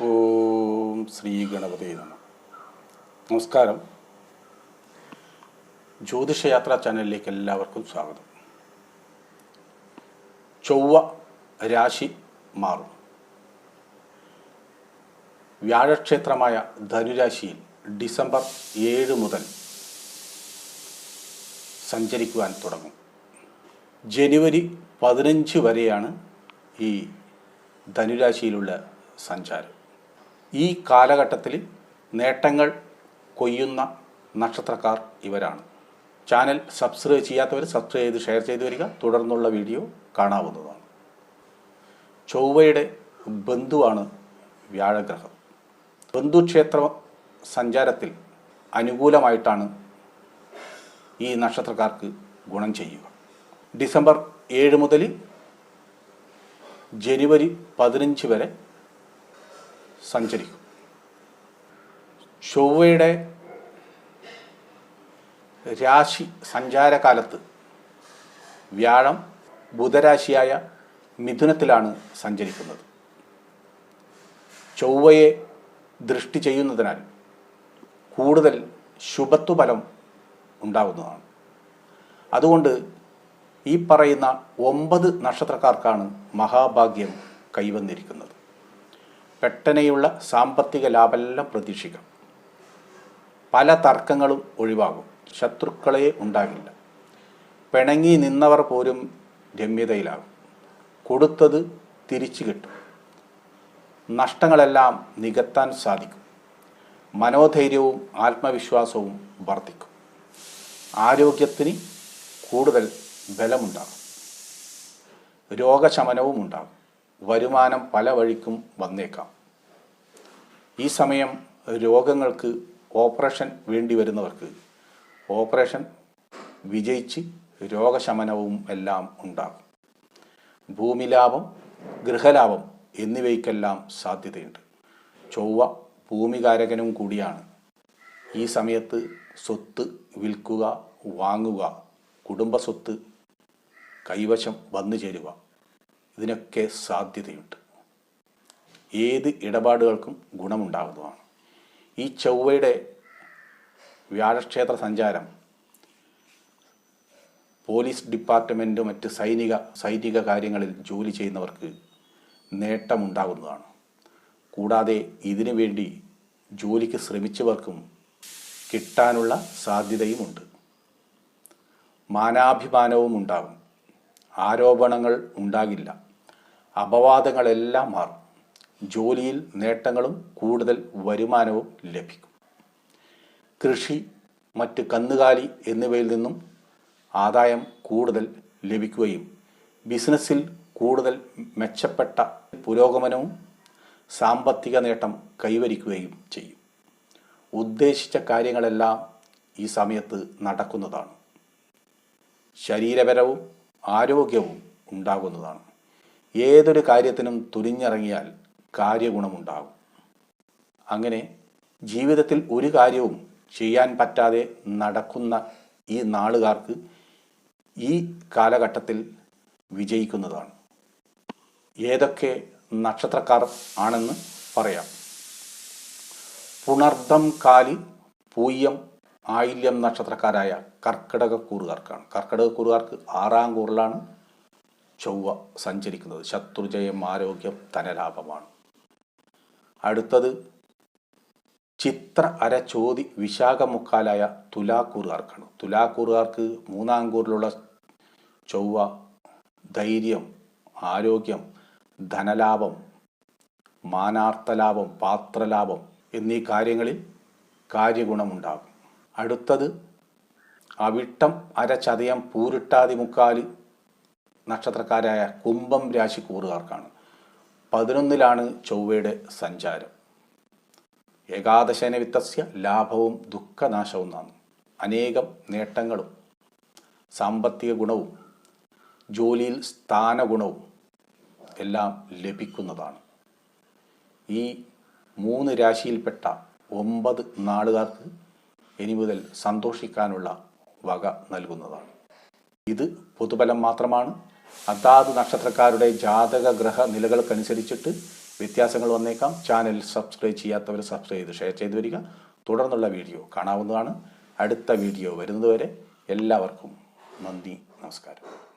ഓം ശ്രീ ഗണപതി നമ. നമസ്കാരം. ജ്യോതിഷയാത്രാ ചാനലിലേക്ക് എല്ലാവർക്കും സ്വാഗതം. ചൊവ്വ രാശി മാറും. വ്യാഴക്ഷേത്രമായ ധനുരാശിയിൽ ഡിസംബർ ഏഴ് മുതൽ സഞ്ചരിക്കുവാൻ തുടങ്ങും. ജനുവരി പതിനഞ്ച് വരെയാണ് ഈ ധനുരാശിയിലുള്ള സഞ്ചാരം. ഈ കാലഘട്ടത്തിൽ നേട്ടങ്ങൾ കൊയ്യുന്ന നക്ഷത്രക്കാർ ഇവരാണ്. ചാനൽ സബ്സ്ക്രൈബ് ചെയ്യാത്തവർ സബ്സ്ക്രൈബ് ചെയ്ത് ഷെയർ ചെയ്തു വരിക. തുടർന്നുള്ള വീഡിയോ കാണാവുന്നതാണ്. ചൊവ്വയുടെ ബന്ധുവാണ് വ്യാഴഗ്രഹം. ബന്ധുക്ഷേത്ര സഞ്ചാരത്തിൽ അനുകൂലമായിട്ടാണ് ഈ നക്ഷത്രക്കാർക്ക് ഗുണം ചെയ്യുക. ഡിസംബർ ഏഴ് മുതൽ ജനുവരി പതിനഞ്ച് വരെ സഞ്ചരിക്കും. ചൊവ്വയുടെ രാശി സഞ്ചാരകാലത്ത് വ്യാഴം ബുധരാശിയായ മിഥുനത്തിലാണ് സഞ്ചരിക്കുന്നത്. ചൊവ്വയെ ദൃഷ്ടി ചെയ്യുന്നതിനാൽ കൂടുതൽ ശുഭത്വഫലം ഉണ്ടാകുന്നതാണ് അതുകൊണ്ട് ഈ പറയുന്ന ഒമ്പത് നക്ഷത്രക്കാർക്കാണ് മഹാഭാഗ്യം കൈവന്നിരിക്കുന്നത്. പെട്ടെനെയുള്ള സാമ്പത്തിക ലാഭമെല്ലാം പ്രതീക്ഷിക്കാം. പല തർക്കങ്ങളും ഒഴിവാകും. ശത്രുക്കളെ ഉണ്ടാകില്ല. പിണങ്ങി നിന്നവർ പോലും രമ്യതയിലാകും. കൊടുത്തത് തിരിച്ചു കിട്ടും. നഷ്ടങ്ങളെല്ലാം നികത്താൻ സാധിക്കും. മനോധൈര്യവും ആത്മവിശ്വാസവും വർദ്ധിക്കും. ആരോഗ്യത്തിന് കൂടുതൽ ബലമുണ്ടാകും. രോഗശമനവും ഉണ്ടാകും. വരുമാനം പല വഴിക്കും വന്നേക്കാം. ഈ സമയം രോഗങ്ങൾക്ക് ഓപ്പറേഷൻ വേണ്ടി വരുന്നവർക്ക് ഓപ്പറേഷൻ വിജയിച്ച് രോഗശമനവും എല്ലാം ഉണ്ടാകും. ഭൂമി ലാഭം ഗൃഹലാഭം എന്നിവയ്ക്കെല്ലാം സാധ്യതയുണ്ട്. ചൊവ്വ ഭൂമികാരകനും കൂടിയാണ്. ഈ സമയത്ത് സ്വത്ത് വിൽക്കുക വാങ്ങുക കുടുംബസ്വത്ത് കൈവശം വന്നു ചേരുക. ഇതിനൊക്കെ സാധ്യതയുണ്ട്. ഏത് ഇടപാടുകൾക്കും ഗുണമുണ്ടാകുന്നതാണ്. ഈ ചൊവ്വയുടെ വ്യാഴക്ഷേത്ര സഞ്ചാരം പോലീസ് ഡിപ്പാർട്ട്മെന്റ് മറ്റ് സൈനിക സൈനിക കാര്യങ്ങളിൽ ജോലി ചെയ്യുന്നവർക്ക് നേട്ടമുണ്ടാകുന്നതാണ്. കൂടാതെ ഇതിനു വേണ്ടി ജോലിക്ക് ശ്രമിച്ചവർക്കും കിട്ടാനുള്ള സാധ്യതയുമുണ്ട്. മാനാഭിമാനവും ഉണ്ടാകും. ആരോപണങ്ങൾ ഉണ്ടാകില്ല. അപവാദങ്ങളെല്ലാം മാറും. ജോലിയിൽ നേട്ടങ്ങളും കൂടുതൽ വരുമാനവും ലഭിക്കും. കൃഷി മറ്റ് കന്നുകാലി എന്നിവയിൽ നിന്നും ആദായം കൂടുതൽ ലഭിക്കുകയും ബിസിനസ്സിൽ കൂടുതൽ മെച്ചപ്പെട്ട പുരോഗമനവും സാമ്പത്തിക നേട്ടം കൈവരിക്കുകയും ചെയ്യും. ഉദ്ദേശിച്ച കാര്യങ്ങളെല്ലാം ഈ സമയത്ത് നടക്കുന്നതാണ്. ശരീരപരവും ആരോഗ്യവും ഉണ്ടാകുന്നതാണ്. ഏതൊരു കാര്യത്തിനും തുനിഞ്ഞിറങ്ങിയാൽ കാര്യഗുണമുണ്ടാകും. അങ്ങനെ ജീവിതത്തിൽ ഒരു കാര്യവും ചെയ്യാൻ പറ്റാതെ നടക്കുന്ന ഈ നാളുകാർക്ക് ഈ കാലഘട്ടത്തിൽ വിജയിക്കുന്നതാണ്. ഏതൊക്കെ നക്ഷത്രക്കാർ ആണെന്ന് പറയാം. പുണർദം കാലി പൂയം ആയില്യം നക്ഷത്രക്കാരായ കർക്കിടക കൂറുകാർക്കാണ് കർക്കിടക കൂറുകാർക്ക് ആറാം കൂറിലാണ് ചൊവ്വ സഞ്ചരിക്കുന്നത്. ശത്രുജയം ആരോഗ്യം ധനലാഭമാണ്. അടുത്തത് ചിത്ര അര ചോതി വിശാഖമുക്കാലായ തുലാക്കൂറുകാർക്കാണ്. തുലാക്കൂറുകാർക്ക് മൂന്നാം കൂറിലുള്ള ചൊവ്വ ധൈര്യം ആരോഗ്യം ധനലാഭം മാനാർത്ഥലാഭം പാത്രലാഭം എന്നീ കാര്യങ്ങളിൽ കാര്യഗുണമുണ്ടാകും. അടുത്തത് അവിട്ടം അരചതയം പൂരിട്ടാതി നക്ഷത്രക്കാരായ കുംഭം രാശി കൂറുകാർക്കാണ് പതിനൊന്നിലാണ് ചൊവ്വയുടെ സഞ്ചാരം. ഏകാദശന വിത്തസ്യ ലാഭവും ദുഃഖനാശവും നാം അനേകം നേട്ടങ്ങളും സാമ്പത്തിക ഗുണവും ജോലിയിൽ സ്ഥാനഗുണവും എല്ലാം ലഭിക്കുന്നതാണ്. ഈ മൂന്ന് രാശിയിൽപ്പെട്ട ഒമ്പത് നാളുകാർക്ക് ഇനി മുതൽ സന്തോഷിക്കാനുള്ള വക നൽകുന്നതാണ്. ഇത് പൊതുബലം മാത്രമാണ്. അതാത് നക്ഷത്രക്കാരുടെ ജാതക ഗ്രഹ നിലകൾക്കനുസരിച്ചിട്ട് വ്യത്യാസങ്ങൾ വന്നേക്കാം. ചാനൽ സബ്സ്ക്രൈബ് ചെയ്യാത്തവർ സബ്സ്ക്രൈബ് ചെയ്ത് ഷെയർ ചെയ്ത് വരിക. തുടർന്നുള്ള വീഡിയോ കാണാവുന്നതാണ്. അടുത്ത വീഡിയോ വരുന്നതുവരെ എല്ലാവർക്കും നന്ദി നമസ്കാരം.